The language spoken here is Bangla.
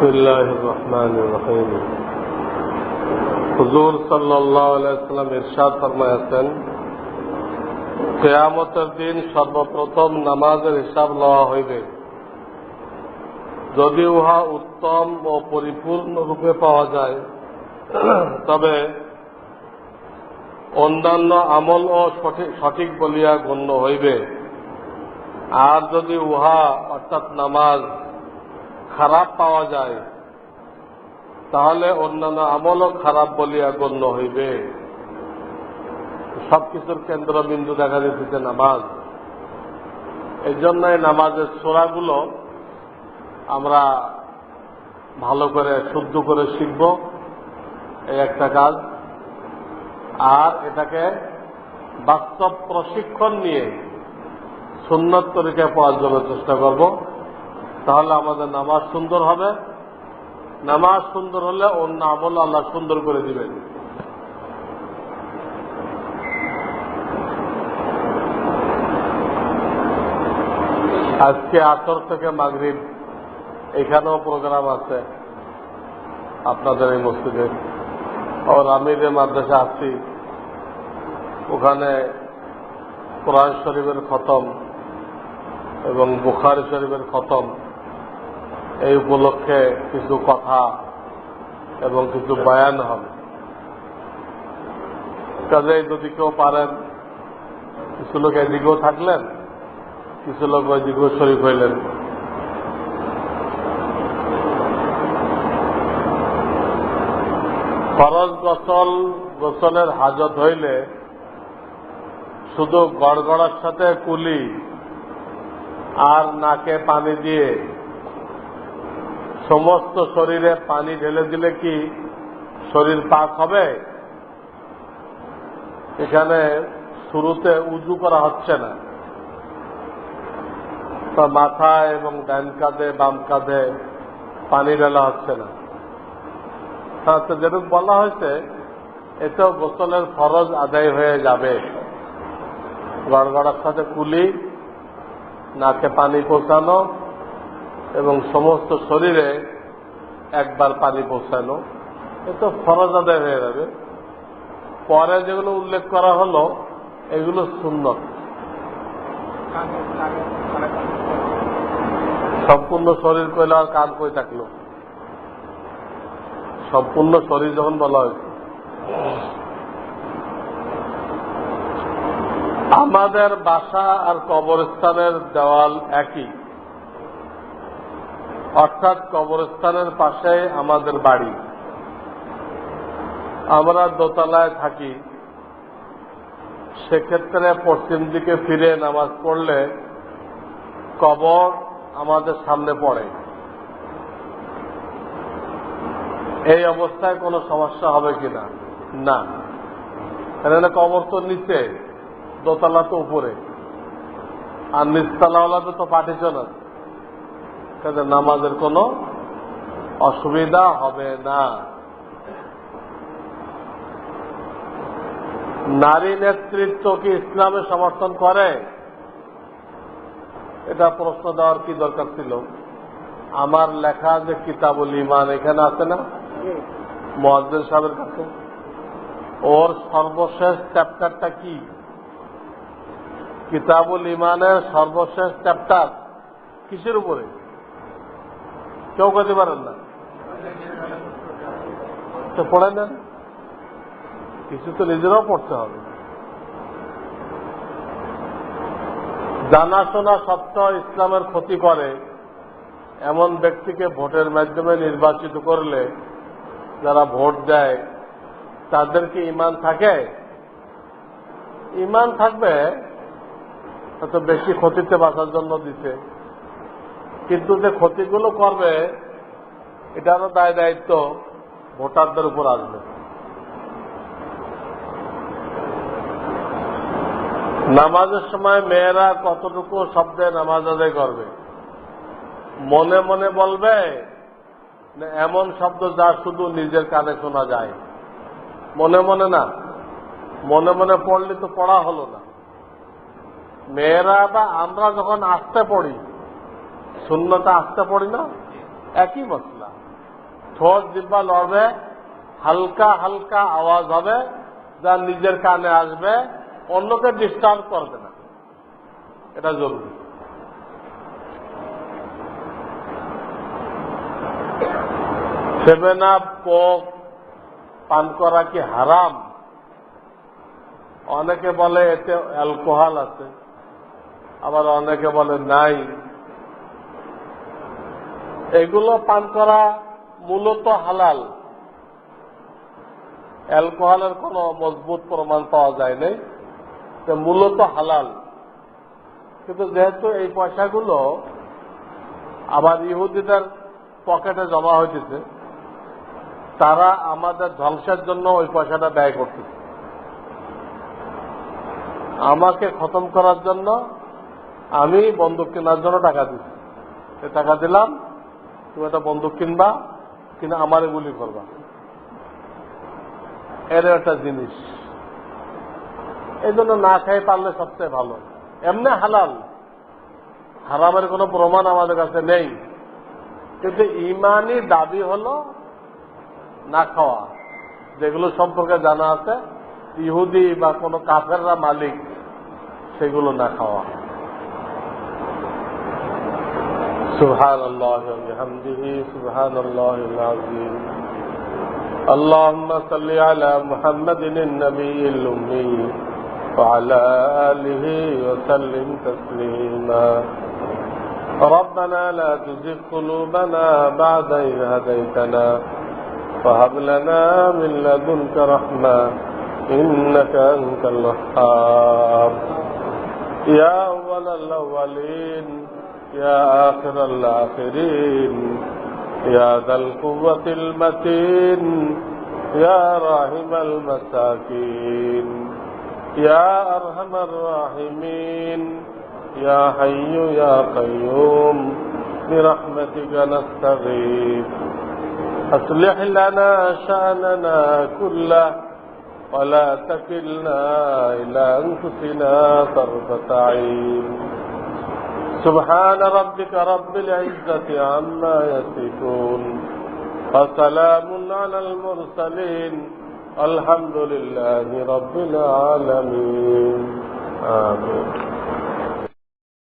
بسم الله الرحمن الرحيم হুজুর সাল্লাহ আলাইসাল্লাম ইরশাদ ফরমায়াছেন কেয়ামতের দিন সর্বপ্রথম নামাজের হিসাব লওয়া হইবে যদি উহা উত্তম ও পরিপূর্ণ রূপে পাওয়া যায় তবে অন্যান্য আমল ও সঠিক সঠিক বলিয়া গণ্য হইবে আর যদি উহা অর্থাৎ নামাজ খারাপ পাওয়া যায়, তাহলে অন্যান্য আমলও খারাপ বলিয়া গণ্য হইবে। সবকিছুর কেন্দ্রবিন্দু দেখা যেতেছে নামাজ। এই জন্য এই নামাজের সোরাগুলো আমরা ভালো করে, শুদ্ধ করে শিখব, এই একটা কাজ। আর এটাকে বাস্তব প্রশিক্ষণ নিয়ে সুন্নত তরিকায় পাওয়ার জন্য চেষ্টা করব। তাহলে আমাদের নামাজ সুন্দর হবে। নামাজ সুন্দর হলে অন্য আমল আল্লাহ সুন্দর করে দিবেন। আজকে আসর থেকে মাগরিব, এখানেও প্রোগ্রাম আছে আপনাদের এই মসজিদে। আর আমি যে মাদ্রাসা আছি। ওখানে কোরআন শরীফের খতম এবং বুখারি শরীফের খতম। এই উপলক্ষে কিছু কথা এবং কিছু বয়ান হবে। কাজেই যদি কেউ পারেন, কিছু লোক এদিকেও থাকলেন, কিছু লোক ওইদিকেও শরীফ হইলেন। ফরজ গোসল, গোসলের হাজত হইলে শুধু গড়গড়ার সাথে কুলি আর নাকে পানি দিয়ে সমস্ত শরীরে পানি ঢেলে দিলে কি শরীর পাক হবে? এখানে শুরুতে উজু করা হচ্ছে না। তো মাথায় এবং ডান কাঁধে, বাম কাঁধে পানি ঢালা হচ্ছে না। তো যেরকম বলা হয়েছে, এতেও গোসলের ফরজ আদায় হয়ে যাবে। গড়গড়ার সাথে কুলি, নাকে পানি পৌঁছানো এবং সমস্ত শরীরে একবার পানি পৌঁছানো তো ফরজ আদায় হয়ে যাবে। পরে যেগুলো উল্লেখ করা হলো, এগুলো সুন্নত। সম্পূর্ণ শরীর কইলে আর কান কই থাকল? সম্পূর্ণ শরীর যখন বলা হয়েছে। আমাদের বাসা আর কবরস্থানের দেওয়াল একই। অর্থাৎ কবরস্থানের পাশে আমাদের বাড়ি। আমরা দোতলায় থাকি। সেক্ষেত্রে পশ্চিম দিকে ফিরে নামাজ পড়লে কবর আমাদের সামনে পড়ে। এই অবস্থায় কোনো সমস্যা হবে কিনা? না। এখানে কবর তো নিচে, দোতলা তো উপরে। আর নিচতলাওয়ালাতে তো পার্টিশন আছে। কাজে নামাজের কোনো অসুবিধা হবে না। নারী নেতৃত্ব কি ইসলামে সমর্থন করে? এটা প্রশ্ন দেওয়ার কি দরকার ছিল? আমার লেখা যে কিতাবুল ইমান এখানে আছে না? মহাজের সাহেবের কাছে। ওর সর্বশেষ চ্যাপ্টারটা কি? কিতাবুল ইমানের সর্বশেষ চ্যাপ্টার কিসের উপরে? করতে পারেন না? তো পড়ে নেন কিছু তো নিজেরাও পড়তে হবে। জানাশোনা সত্ত্বেও ইসলামের ক্ষতি করে এমন ব্যক্তিকে ভোটের মাধ্যমে নির্বাচিত করলে যারা ভোট দেয়, তাদের কি ইমান থাকে? ইমান থাকবে, এত বেশি ক্ষতিতে বাঁচার জন্য দিতে কিন্তু যে ক্ষতিগুলো করবে, এটারও দায় দায়িত্ব ভোটারদের উপর আসবে। নামাজের সময় মেয়েরা কতটুকু শব্দে নামাজ আদায় করবে? মনে মনে বলবে এমন শব্দ যা শুধু নিজের কানে শোনা যায়। মনে মনে না, মনে মনে পড়লে তো পড়া হলো না। মেয়েরা বা আমরা যখন আসতে পড়ি শূন্যতা আসতে পড়ি না, একই মশলা। ঠোঁট জিব্বা লড়বে, হালকা হালকা আওয়াজ হবে, যা নিজের কানে আসবে, অন্যকে ডিস্টার্ব করবে না। এটা জরুরি। সেভেন আপ কোক পান করা কি হারাম? অনেকে বলে এতে অ্যালকোহল আছে, আবার অনেকে বলে নাই। এগুলো পান করা মূলত হালাল। অ্যালকোহলের কোন মজবুত প্রমাণ পাওয়া যায় নাই মূলত হালাল। কিন্তু যেহেতু এই পয়সাগুলো আবার ইহুদিদের পকেটে জমা হইতেছে, তারা আমাদের ধ্বংসের জন্য ওই পয়সাটা ব্যয় করতেছে। আমাকে খতম করার জন্য আমি বন্দুক কেনার জন্য টাকা দিচ্ছি টাকা দিলাম তুমি একটা বন্দুক কিনবা, কিনা আমারে গুলি করবা। এর একটা জিনিস। এই জন্য না খাই পারলে সবচেয়ে ভালো। এমনি হালাল। হারামের কোনো প্রমাণ আমাদের কাছে নেই। কিন্তু ইমানই দাবি হলো না খাওয়া। যেগুলো সম্পর্কে জানা আছে, ইহুদি বা কোনো কাফেররা মালিক, সেগুলো না খাওয়া। سبحان الله وبحمده سبحان الله العظيم. اللهم صل على محمد النبي الأمي وعلى آله وسلم تسليما. ربنا لا تزغ قلوبنا بعد إذ هديتنا وهب لنا من لدنك رحمة إنك أنت الوهاب. يا أول الأولين يا آخر الآخرين يا ذا القوة المتين يا راحم المساكين يا أرحم الراحمين يا حي يا قيوم برحمتك نستغيث. أصلح لنا شأننا كله ولا تكلنا إلى أنفسنا طرفة عين. سبحان ربك رب العزة عما يصفون. وسلام على المرسلين. الحمد لله رب العالمين. آمين.